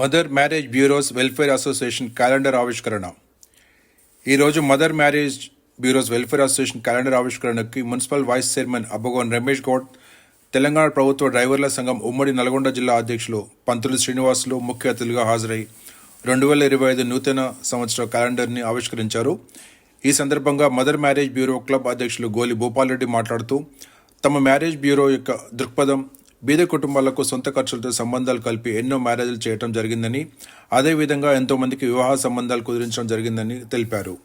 Mother marriage bureaus welfare association calendar ఆవిష్కరణ. ఈరోజు mother marriage bureaus welfare association calendar ఆవిష్కరణకి municipal vice chairman Abbagon Ramesh Goud Telangana ప్రభుత్వ డ్రైవర్ల సంఘం ఉమ్మడి నల్గొండ జిల్లా అధ్యక్షులు పంతులు శ్రీనివాసులు ముఖ్య అతిథులుగా హాజరై రెండు వేల ఇరవై ఐదు నూతన సంవత్సర క్యాలెండర్ని ఆవిష్కరించారు. ఈ సందర్భంగా మదర్ మ్యారేజ్ బ్యూరో క్లబ్ అధ్యక్షులు గోలి భూపాల్ రెడ్డి మాట్లాడుతూ తమ మ్యారేజ్ బ్యూరో యొక్క దృక్పథం బీద కుటుంబాలకు సొంత ఖర్చులతో సంబంధాలు కలిపి ఎన్నో మ్యారేజ్లు చేయడం జరిగిందని అదేవిధంగా ఎంతోమందికి వివాహ సంబంధాలు కుదిరించడం జరిగిందని తెలిపారు.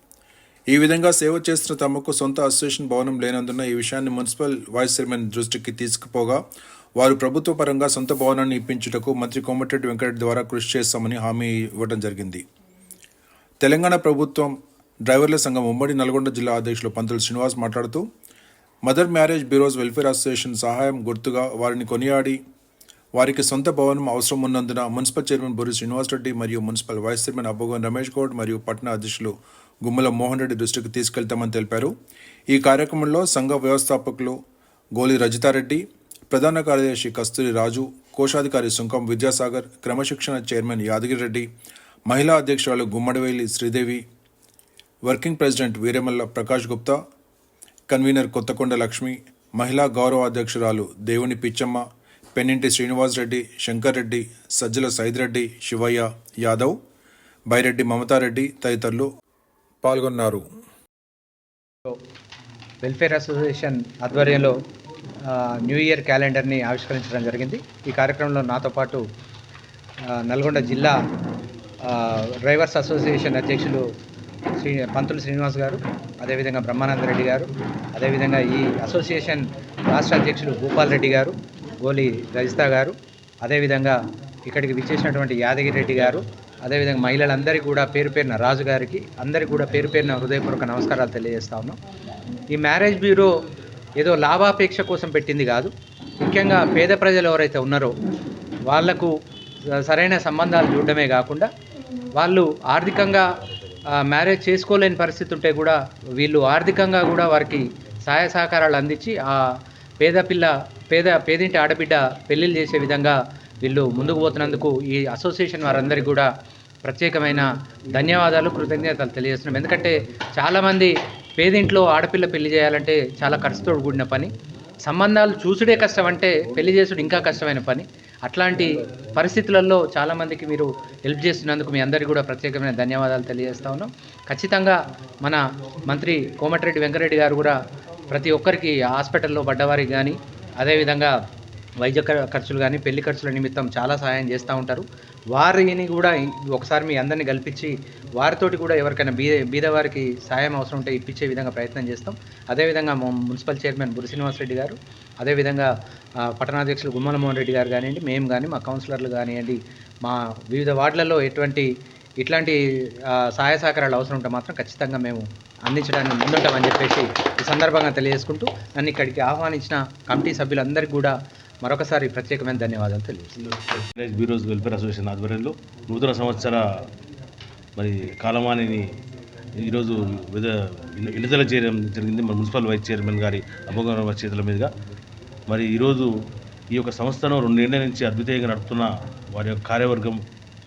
ఈ విధంగా సేవ చేస్తున్న తమకు సొంత అసోసియేషన్ భవనం లేనందున ఈ విషయాన్ని మున్సిపల్ వైస్ చైర్మన్ దృష్టికి తీసుకుపోగా వారు ప్రభుత్వ పరంగా సొంత భవనాన్ని ఇప్పించుటకు మంత్రి కోమటిరెడ్డి వెంకటరెడ్డి ద్వారా కృషి చేస్తామని హామీ ఇవ్వడం జరిగింది. తెలంగాణ ప్రభుత్వం డ్రైవర్ల సంఘం ఉమ్మడి నల్గొండ జిల్లా అధ్యక్షులు పంతులు శ్రీనివాస్ మాట్లాడుతూ mother marriage bureaus welfare association సహాయం గుర్తుగా వారిని కొనియాడి వారికి సొంత భవనం అవసరం ఉన్నందున మున్సిపల్ చైర్మన్ బురి శ్రీనివాస్ రెడ్డి మరియు municipal vice chairman Abbagon Ramesh Goud మరియు పట్టణ అధ్యక్షులు గుమ్మల మోహన్ రెడ్డి దృష్టికి తీసుకెళ్తామని తెలిపారు. ఈ కార్యక్రమంలో సంఘ వ్యవస్థాపకులు గోలి రజితారెడ్డి ప్రధాన కార్యదర్శి కస్తూరి రాజు కోశాధికారి సుంకం విద్యాసాగర్ క్రమశిక్షణ చైర్మన్ యాదగిరి రెడ్డి మహిళా అధ్యక్షురాలు Gummadiveli Sridevi working president Veeramalla Prakash Gupta convener Kothakonda Lakshmi మహిళా గౌరవ అధ్యక్షురాలు దేవుని పిచ్చమ్మ పెన్నింటి శ్రీనివాస్ రెడ్డి శంకర్ రెడ్డి సజ్జల సైదిరెడ్డి శివయ్య యాదవ్ బైరెడ్డి మమతారెడ్డి తదితరులు పాల్గొన్నారు. వెల్ఫేర్ అసోసియేషన్ ఆధ్వర్యంలో న్యూ ఇయర్ క్యాలెండర్ని ఆవిష్కరించడం జరిగింది. ఈ కార్యక్రమంలో నాతో పాటు నల్గొండ జిల్లా డ్రైవర్స్ అసోసియేషన్ అధ్యక్షులు శ్రీ పంతులు శ్రీనివాస్ గారు అదేవిధంగా బ్రహ్మానంద రెడ్డి గారు అదేవిధంగా ఈ అసోసియేషన్ రాష్ట్ర అధ్యక్షులు భూపాల్ రెడ్డి గారు గోలి రజిత గారు అదేవిధంగా ఇక్కడికి విచ్చేసినటువంటి యాదగిరి రెడ్డి గారు అదేవిధంగా మహిళలందరికీ కూడా పేరు పేరున రాజు గారికి అందరికీ కూడా పేరు పేరున హృదయపూర్వక నమస్కారాలు తెలియజేస్తా ఉన్నాం. ఈ మ్యారేజ్ బ్యూరో ఏదో లాభాపేక్ష కోసం పెట్టింది కాదు. ముఖ్యంగా పేద ప్రజలు ఎవరైతే ఉన్నారో వాళ్ళకు సరైన సంబంధాలు చూడడమే కాకుండా వాళ్ళు ఆర్థికంగా మ్యారేజ్ చేసుకోలేని పరిస్థితి ఉంటే కూడా వీళ్ళు ఆర్థికంగా కూడా వారికి సహాయ సహకారాలు అందించి ఆ పేద పిల్ల పేద పేదింటి ఆడబిడ్డ పెళ్ళిళ్ళు చేసే విధంగా వీళ్ళు ముందుకు పోతున్నందుకు ఈ అసోసియేషన్ వారందరికీ కూడా ప్రత్యేకమైన ధన్యవాదాలు కృతజ్ఞతలు తెలియజేస్తున్నాం. ఎందుకంటే చాలామంది పేదింట్లో ఆడపిల్ల పెళ్ళి చేయాలంటే చాలా ఖర్చుతో కూడిన పని. సంబంధాలు చూసుడే కష్టం అంటే పెళ్ళి చేసుడు ఇంకా కష్టమైన పని. అట్లాంటి పరిస్థితులలో చాలామందికి మీరు హెల్ప్ చేస్తున్నందుకు మీ అందరికీ కూడా ప్రత్యేకమైన ధన్యవాదాలు తెలియజేస్తా ఉన్నాం. ఖచ్చితంగా మన మంత్రి కోమటిరెడ్డి వెంకరెడ్డి గారు కూడా ప్రతి ఒక్కరికి హాస్పిటల్లో పడ్డవారికి కానీ అదేవిధంగా వైద్య ఖర్చులు కానీ పెళ్ళి ఖర్చుల నిమిత్తం చాలా సహాయం చేస్తూ ఉంటారు. వారిని కూడా ఒకసారి మీ అందరిని కల్పించి వారితోటి కూడా ఎవరికైనా బీద బీదవారికి సాయం అవసరం ఉంటే ఇప్పించే విధంగా ప్రయత్నం చేస్తాం. అదేవిధంగా మున్సిపల్ చైర్మన్ బురి శ్రీనివాసరెడ్డి గారు అదేవిధంగా పట్టణాధ్యక్షులు గుమ్మల మోహన్ రెడ్డి గారు కానివ్వండి మేము కానీ మా కౌన్సిలర్లు కానివ్వండి మా వివిధ వార్డులలో ఎటువంటి ఇట్లాంటి సహాయ సహకారాలు అవసరం ఉంటే మాత్రం ఖచ్చితంగా మేము అందించడానికి ముందుంటామని చెప్పేసి ఈ సందర్భంగా తెలియజేసుకుంటూ నన్ను ఇక్కడికి ఆహ్వానించిన కమిటీ సభ్యులందరికీ కూడా మరొకసారి ప్రత్యేకమైన ధన్యవాదాలు తెలియజేస్తున్నాను. విలేజ్ బ్యూరోస్ వెల్ఫేర్ అసోసియేషన్ ఆధ్వర్యంలో నూతన సంవత్సర మరి కాలమానిని ఈరోజు విధ విడుదల చేయడం జరిగింది. మన మున్సిపల్ వైస్ చైర్మన్ గారి అభోగ చేతుల మీదుగా. మరి ఈరోజు ఈ యొక్క సంస్థను రెండేళ్ళ నుంచి అద్వితీయంగా నడుపుతున్న వారి యొక్క కార్యవర్గం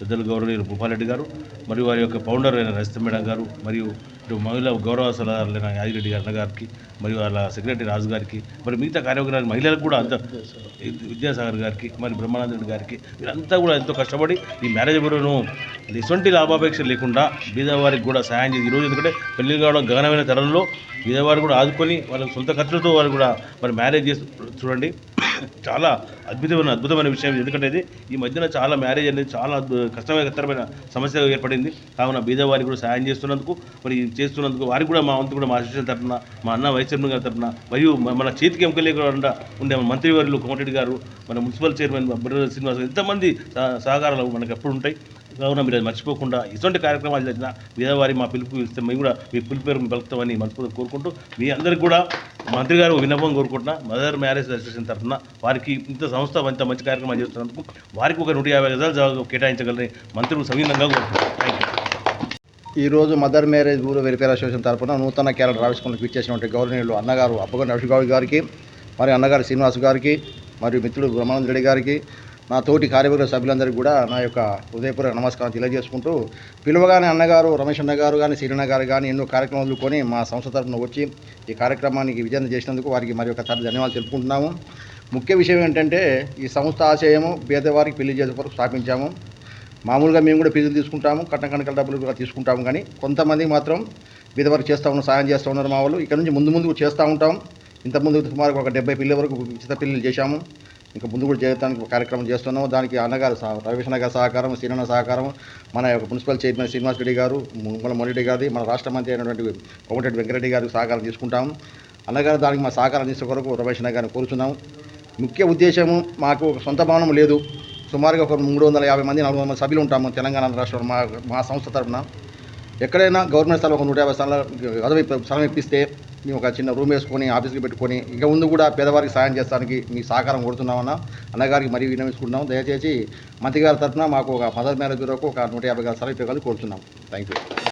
పెద్దలు గౌరవనీయులు భూపాలరెడ్డి గారు మరియు వారి యొక్క ఫౌండర్ అయిన రజిత మేడం గారు మరియు ఇటు మహిళా గౌరవ సలహాదారులైన యాదిరెడ్డి గారి గారికి మరియు వాళ్ళ సెక్రటరీ రాజు గారికి మరి మిగతా కార్యవర్గానికి మహిళలకు కూడా అంత విద్యాసాగర్ గారికి మరి బ్రహ్మానందరెడ్డి గారికి వీరంతా కూడా ఎంతో కష్టపడి ఈ మ్యారేజ్ బ్యూరోను ఎటువంటి లాభాపేక్ష లేకుండా బీదవారికి కూడా సాయం చేసి ఈరోజు ఎందుకంటే పెళ్ళి కావడం గగనమైన తరంలో బీదవారు కూడా ఆదుకొని వాళ్ళ సొంత ఖర్చులతో వాళ్ళు కూడా మరి మ్యారేజ్ చేసి చూడండి. చాలా అద్భుతమైన అద్భుతమైన విషయం. ఎందుకంటే ఇది ఈ మధ్యన చాలా మ్యారేజ్ అనేది చాలా కష్టమైన కష్టమైన సమస్య ఏర్పడింది. కావున బీదవారికి కూడా సహాయం చేస్తున్నందుకు మరి చేస్తున్నందుకు వారికి కూడా మా వంతు కూడా మా అసిస్టెంట్ తరఫున మా అన్న వైస్ చైర్మన్ గారి తరఫున మరియు మన చేతికి ఎముక ఉండే మన మంత్రివర్యులు కోమటిరెడ్డి గారు మన మున్సిపల్ చైర్మన్ బుర్ర శ్రీనివాస్ ఎంతమంది సహకారాలు మనకు ఎప్పుడు ఉంటాయి. కావున మీరు అది మర్చిపోకుండా ఇటువంటి కార్యక్రమాలు చేసిన విధవారి మా పిలుపు ఇస్తే మేము కూడా మీ పిలుపు పేరు పలుకుతామని మనస్ఫూర్తిగా కోరుకుంటూ మీ అందరికీ కూడా మంత్రి గారు విన్నపం కోరుకుంటున్నా మదర్ మ్యారేజ్ అసోసియేషన్ తరఫున వారికి ఇంత సంస్థ ఇంత మంచి కార్యక్రమాలు చేస్తున్నందుకు వారికి ఒక నూట యాభై గజాలు జాగా కేటాయించగలని మంత్రులు సవీనంగా కోరుకుంటున్నారు థ్యాంక్ యూ ఈరోజు మదర్ మ్యారేజ్ ఊరు వెరిఫైర్ అసోసియేషన్ తరపున నూతన క్యాలెండర్ ఆవిష్కరణకు ఇచ్చేసినటువంటి గౌరవనీయులు అన్నగారు అప్పగొండ రవిష్ గారికి మరి అన్నగారు శ్రీనివాస్ గారికి మరియు మిత్రుడు బ్రహ్మానంద రెడ్డి గారికి నా తోటి కార్యవర్గ సభ్యులందరికీ కూడా నా యొక్క హృదయపూర్వక నమస్కారం తెలియజేసుకుంటూ పిలువగానే అన్నగారు రమేష్ అన్న గారు కానీ సిరిన గారు కానీ ఎన్నో కార్యక్రమాలు కొని మా సంస్థ తరఫున వచ్చి ఈ కార్యక్రమానికి విజయం చేసినందుకు వారికి మరి ఒక సారి ధన్యవాదాలు తెలుపుకుంటున్నాము. ముఖ్య విషయం ఏంటంటే ఈ సంస్థ ఆశయము పేదవారికి పెళ్ళి చేసే వరకు స్థాపించాము. మామూలుగా మేము కూడా ఫీజులు తీసుకుంటాము కట్న కనకల డబ్బులు కూడా తీసుకుంటాము కానీ కొంతమంది మాత్రం పేదవారికి చేస్తూ ఉన్న సాయం చేస్తూ ఉన్నారు మా వాళ్ళు. ఇక్కడ నుంచి ముందు ముందు చేస్తూ ఉంటాం. ఇంతకుముందు సుమారు ఒక డెబ్బై పిల్లల వరకు ఉచిత పిల్లలు చేశాము. ఇంకా ముందు కూడా చేయడానికి కార్యక్రమం చేస్తున్నాము. దానికి అన్నగారు సహ- రవికృష్ణ గారి సహకారం సీనన్న సహకారం మన యొక్క మున్సిపల్ చైర్మన్ శ్రీనివాస్ రెడ్డి గారు ముమ్మల మొరెడ్డి గారి మన రాష్ట్ర మంత్రి అయినటువంటి కోమటిరెడ్డి వెంకరెడ్డి గారికి సహకారం తీసుకుంటాము. అన్నగారు దానికి మా సహకారం తీసే కొరకు రమేష్ గారిని కోరుచున్నాము. ముఖ్య ఉద్దేశము మాకు ఒక సొంత భవనం లేదు. సుమారుగా ఒక మూడు వందల యాభై మంది నాలుగు వందల సభ్యులు ఉంటాము తెలంగాణ రాష్ట్రంలో మా మా సంస్థ తరఫున. ఎక్కడైనా గవర్నమెంట్ స్థలం ఒక నూట యాభై స్థలం పదవి స్థలం ఇప్పిస్తే మేము ఒక చిన్న రూమ్ వేసుకొని ఆఫీస్కి పెట్టుకొని ఇక ముందు కూడా పేదవారికి సాయం చేస్తానికి మీ సహకారం కోరుతున్నామన్న అన్నగారికి మరీ విన్నవించుకుంటున్నాం దయచేసి మంత్రి గారి తరఫున మాకు ఒక మదర్ మ్యారేజ్ వరకు ఒక నూట యాభై గల స్థలం కోరుతున్నాం థ్యాంక్ యూ